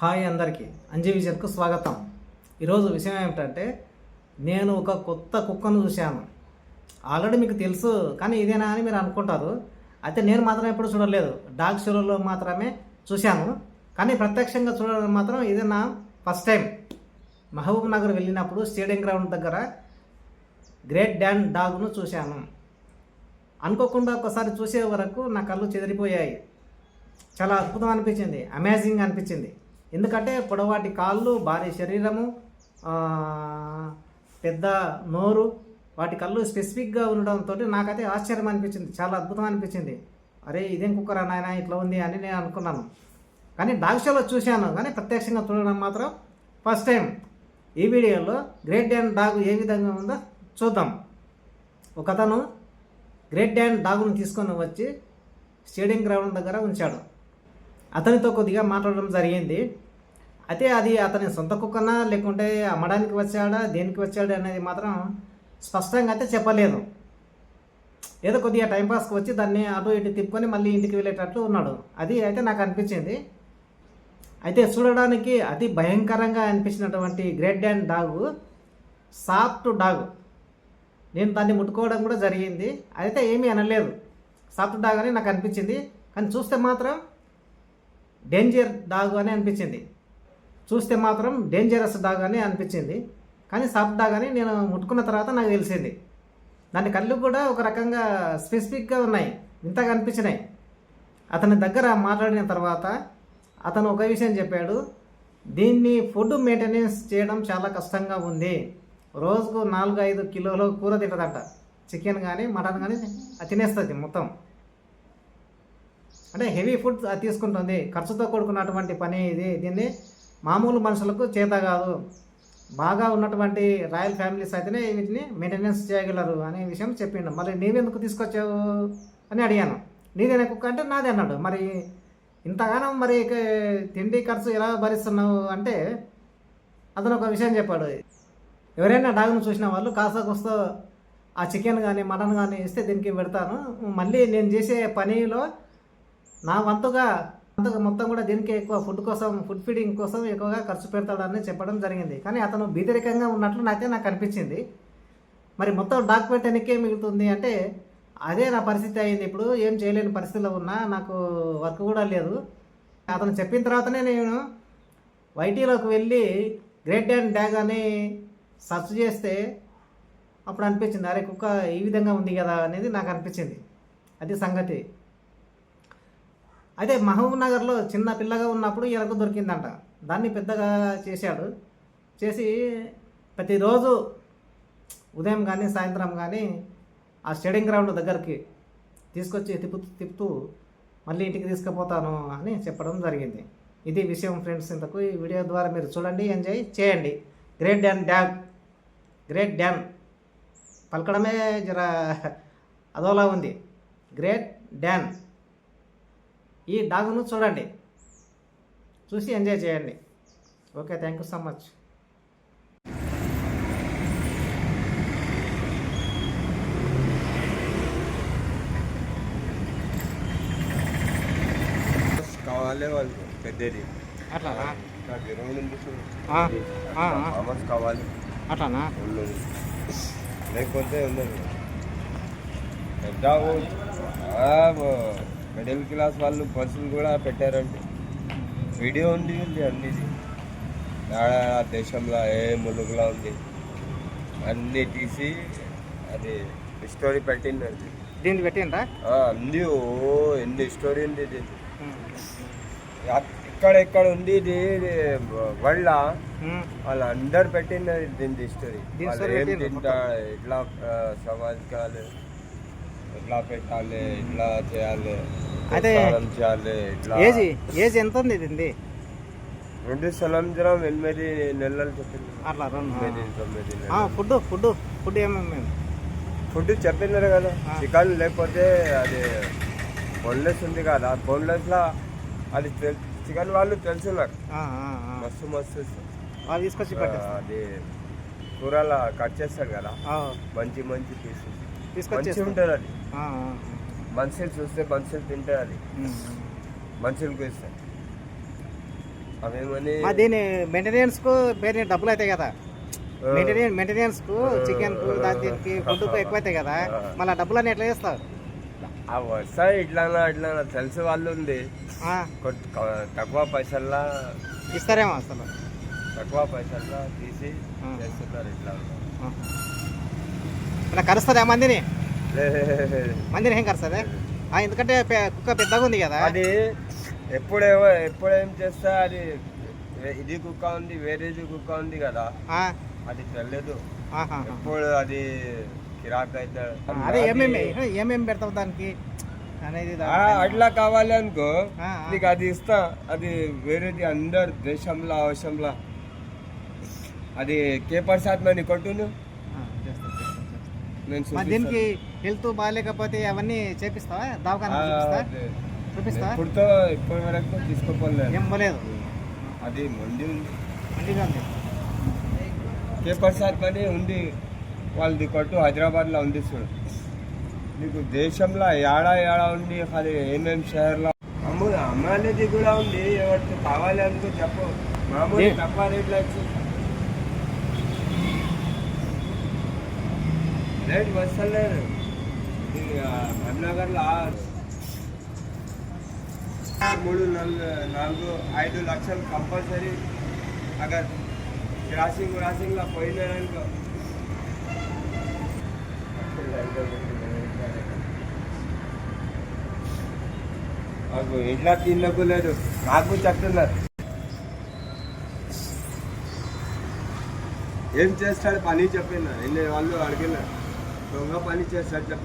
Hi అందరికీ. అంజీ విజన్కు స్వాగతం. ఈరోజు విషయం ఏమిటంటే నేను ఒక కొత్త కుక్కను చూశాను. ఆల్రెడీ మీకు తెలుసు కానీ ఇదేనా అని మీరు అనుకుంటారు. అయితే నేను మాత్రం ఎప్పుడు చూడలేదు. డాగ్ షోలలో మాత్రమే చూశాను. కానీ ప్రత్యక్షంగా చూడడం మాత్రం ఇదే నా ఫస్ట్ టైం. మహబూబ్ నగర్ వెళ్ళినప్పుడు స్టేడియం గ్రౌండ్ దగ్గర గ్రేట్ డ్యాన్ డాగ్ను చూశాను. అనుకోకుండా ఒకసారి చూసే వరకు నా కళ్ళు చెదిరిపోయాయి. చాలా అద్భుతం అనిపించింది. అమేజింగ్ అనిపించింది. ఎందుకంటే పొడవాటి కాళ్ళు భారీ శరీరము పెద్ద నోరు వాటి కళ్ళు స్పెసిఫిక్గా ఉండడంతో నాకైతే ఆశ్చర్యం అనిపించింది చాలా అద్భుతం అనిపించింది. అరే ఇదేం కుక్కరా నాయన ఇట్లా ఉంది అని నేను అనుకున్నాను. కానీ డాగ్ షోలో చూశాను కానీ ప్రత్యక్షంగా చూడడం మాత్రం ఫస్ట్ టైం ఈ వీడియోలో గ్రేట్ డ్యాన్ డాగ్ ఏ విధంగా ఉందో చూద్దాం. ఒకతను గ్రేట్ డ్యాన్ డాగును తీసుకొని వచ్చి స్టేడియం గ్రౌండ్ దగ్గర ఉంచాడు. అతనితో కొద్దిగా మాట్లాడడం జరిగింది. అయితే అది అతని సొంత కుక్కనా లేకుంటే అమ్మడానికి వచ్చాడా దేనికి వచ్చాడా అనేది మాత్రం స్పష్టంగా అయితే చెప్పలేదు. ఏదో కొద్దిగా టైంపాస్కి వచ్చి దాన్ని అటు ఇటు తిప్పుకొని మళ్ళీ ఇంటికి వెళ్ళేటట్లు ఉన్నాడు. అది అయితే నాకు అనిపించింది. అయితే చూడడానికి అతి భయంకరంగా అనిపించినటువంటి great dane dog soft dog నేను దాన్ని ముట్టుకోవడం కూడా జరిగింది. అయితే ఏమీ అనలేదు. సాఫ్ట్ డాగ్ అని నాకు అనిపించింది. కానీ చూస్తే మాత్రం డేంజర్ డాగ్ అని అనిపించింది. చూస్తే మాత్రం డేంజరస్ డాగ్ అని అనిపించింది. కానీ సాఫ్ట్ డాగ్ అని నేను ముట్టుకున్న తర్వాత నాకు తెలిసింది. దాని కళ్ళు కూడా ఒక రకంగా స్పెసిఫిక్గా ఉన్నాయి. ఇంతగా అనిపించినాయి. అతని దగ్గర మాట్లాడిన తర్వాత అతను ఒక విషయం చెప్పాడు. దీన్ని ఫుడ్ మెయింటెనెన్స్ చేయడం చాలా కష్టంగా ఉంది. రోజుకు నాలుగు ఐదు కిలోలు కూర తింటదంట. చికెన్ కానీ మటన్ కానీ తినేస్తుంది మొత్తం. అంటే హెవీ ఫుడ్ అది తీసుకుంటుంది. ఖర్చుతో కూడుకున్నటువంటి పని ఇది. దీన్ని మామూలు మనుషులకు చేత కాదు. బాగా ఉన్నటువంటి రాయల్ ఫ్యామిలీస్ అయితేనే వీటిని మెయింటెనెన్స్ చేయగలరు అనే విషయం చెప్పిండు. మరి నీవెందుకు తీసుకొచ్చావు అని అడిగాను. నీదేనా కుక్క అంటే నాదే అన్నాడు. మరి ఇంతగానో మరి తిండి ఖర్చు ఎలా భరిస్తున్నావు అంటే అతను ఒక విషయం చెప్పాడు. ఎవరైనా డాగ్ను చూసిన వాళ్ళు కాస్త కోస్త ఆ చికెన్ కానీ మటన్ కానీ ఇస్తే దీనికి పెడతాను. మళ్ళీ నేను చేసే పనిలో నా వంతుగా వంతుగా మొత్తం కూడా దీనికి ఎక్కువ ఫుడ్ కోసం ఫుడ్ ఫీడింగ్ కోసం ఎక్కువగా ఖర్చు పెడతాడని చెప్పడం జరిగింది. కానీ అతను బీదరికంగా ఉన్నట్లు నాకైతే నాకు అనిపించింది. మరి మొత్తం డాక్యుమెంట్ పెట్టడానికే మిగులుతుంది అంటే అదే నా పరిస్థితి అయింది. ఇప్పుడు ఏం చేయలేని పరిస్థితిలో ఉన్నా నాకు వర్క్ కూడా లేదు. అతను చెప్పిన తర్వాతనే నేను వైటీలోకి వెళ్ళి గ్రేట్ అండ్ డ్యాగ్ అని సెర్చ్ చేస్తే అప్పుడు అనిపించింది అరే కుక్క ఈ విధంగా ఉంది కదా అనేది నాకు అనిపించింది. అది సంగతి. అయితే మహబూబ్ నగర్లో చిన్న పిల్లగా ఉన్నప్పుడు ఈయనకు దొరికిందంట. దాన్ని పెద్దగా చేశాడు. చేసి ప్రతిరోజు ఉదయం కానీ సాయంత్రం కానీ ఆ స్టేడింగ్ గ్రౌండ్ దగ్గరికి తీసుకొచ్చి తిప్పుతూ తిప్పుతూ మళ్ళీ ఇంటికి తీసుకుపోతాను అని చెప్పడం జరిగింది. ఇది విషయం ఫ్రెండ్స్ ఇంతకు. ఈ వీడియో ద్వారా మీరు చూడండి ఎంజాయ్ చేయండి. Great dane damn great dane పలకడమే జర అదోలా ఉంది. గ్రేట్ డ్యాన్ ఈ డాగ్ను చూడండి. చూసి ఎంజాయ్ చేయండి. Okay thank you so much. కావాలి వాళ్ళు పెద్దది. అట్లానా కావాలి. అట్లానా లేకపోతే ఉండదు. పెద్ద మిడిల్ క్లాస్ వాళ్ళు బస్సులు కూడా పెట్టారండి వీడియో ఉంది ఉంది అన్నిది దేశంలో ఏ ములుగులో ఉంది. అన్నీ తీసి అది స్టోరీ పెట్టిందండి. దీన్ని పెట్టిండ్రా? ఆ, ఉంది ఓ ఎన్ని స్టోరీ ఉంది ఇది. ఇక్కడ ఉంది ఇది? వాళ్ళ. వాళ్ళందరు పెట్టింది దీని స్టోరీ వాళ్ళు ఏం తింటా ఎట్లా సమాజకాలు. ఎట్లా పెట్టాలి ఎట్లా చేయాలి అయితే చేయాలి ఎట్లా ఏజ్ ఏజ్ ఎంత ఉంది దీన్ని రెండు సంవత్సరం ఎనిమిది నెలలు చెప్పింది. అట్లా రెండు తొమ్మిది ఫుడ్ ఫుడ్ ఫుడ్ ఏమేమి ఫుడ్ చెప్పినారు కదా. చికెన్ లేకపోతే అది బోన్లెస్ ఉంది కదా బోన్లెస్ లా అది చికెన్ వాళ్ళు తెలుసు నాకు. మస్తు మస్తు వాళ్ళు తీసుకొచ్చి అది కూరలా కట్ చేస్తాడు కదా మంచి మంచి పీసెస్ తీసుకొచ్చి ఉంటుంది అది. మనుషులు చూస్తే మనుషులు తింటారు అది. మనుషులకు ఇస్తాయి అవేమని దీని మెయింటెనెన్స్కు పేరు డబ్బులు అవుతాయి కదా. మెయింటెనెన్స్ మెయింటెనెన్స్కు చికెన్కు దాని దీనికి ఫుడ్కు ఎక్కువ అవుతాయి కదా. మళ్ళీ డబ్బులు అన్ని ఎట్లా చేస్తావు? ఆ వస్తాయి ఇట్లానా ఇట్లానా తెలిసి వాళ్ళు ఉంది. తక్కువ పైసల్లా ఇస్తారేమో అసలు. తక్కువ పైసల్లా తీసి. చేస్తున్నారు ఇట్లా. కరుస్తుందా మందిని. మందిని ఏం కరుస్తుంది? ఆ, ఎందుకంటే కుక్క పెద్దగా ఉంది కదా. అది ఎప్పుడేమో ఎప్పుడేం చేస్తా అది ఇది కుక్క ఉంది వేరేది కుక్క ఉంది కదా. అది తెలియదు. ఎప్పుడు అది కిరాక్ అయితే అదే ఏమేమి ఏమేమి పెడతావు దానికి? అనేది అట్లా కావాలి అనుకో. నీకు అది ఇస్తా. అది వేరేది అందరు దేశంలో అవసరంలో అది కే ప్రసాద్ మని కొట్టును ఆ, చేస్తా, చేస్తా, చేస్తా. నేను మరి చూపిస్తాను. దీనికి హెల్త్ బాగాలేకపోతే అవన్నీ చేపిస్తావా? దవాఖాన చూపిస్తా. చూపిస్తా ఇప్పుడుతో ఇప్పటి వరకు తీసుకోపోలేదు ఏం పోలేదు? అది మంది ఉంది. మంచిగా ఉంది. కే ప్రసాద్ ఉంది. వాళ్ళది కొట్టు హైదరాబాద్లో ఉంది చూడు. నీకు దేశంలో ఏడా ఏడా ఉంది? అది ఏమేం షహర్లో అమ్ము అమ్మాయిది కూడా ఉంది. ఎవరికి కావాలి అనుకో చెప్పు. మామూలు? తక్కువ రేట్లో ఇచ్చి రేట్ వస్తలేదు ఇది అన్నగర్లో మూడు నాలుగు నాలుగు ఐదు లక్షలు కంపల్సరీ అగర్ క్రాసింగ్ క్రాసింగ్లో పోయినారనుకో నాకు ఇంట్లో తిన్నకు లేదు. నాకు చెప్తున్నారు. ఏం చేస్తాడు పని చెప్పిన వాళ్ళు అడిగిన దొంగ పని చేస్తాడు చెప్పి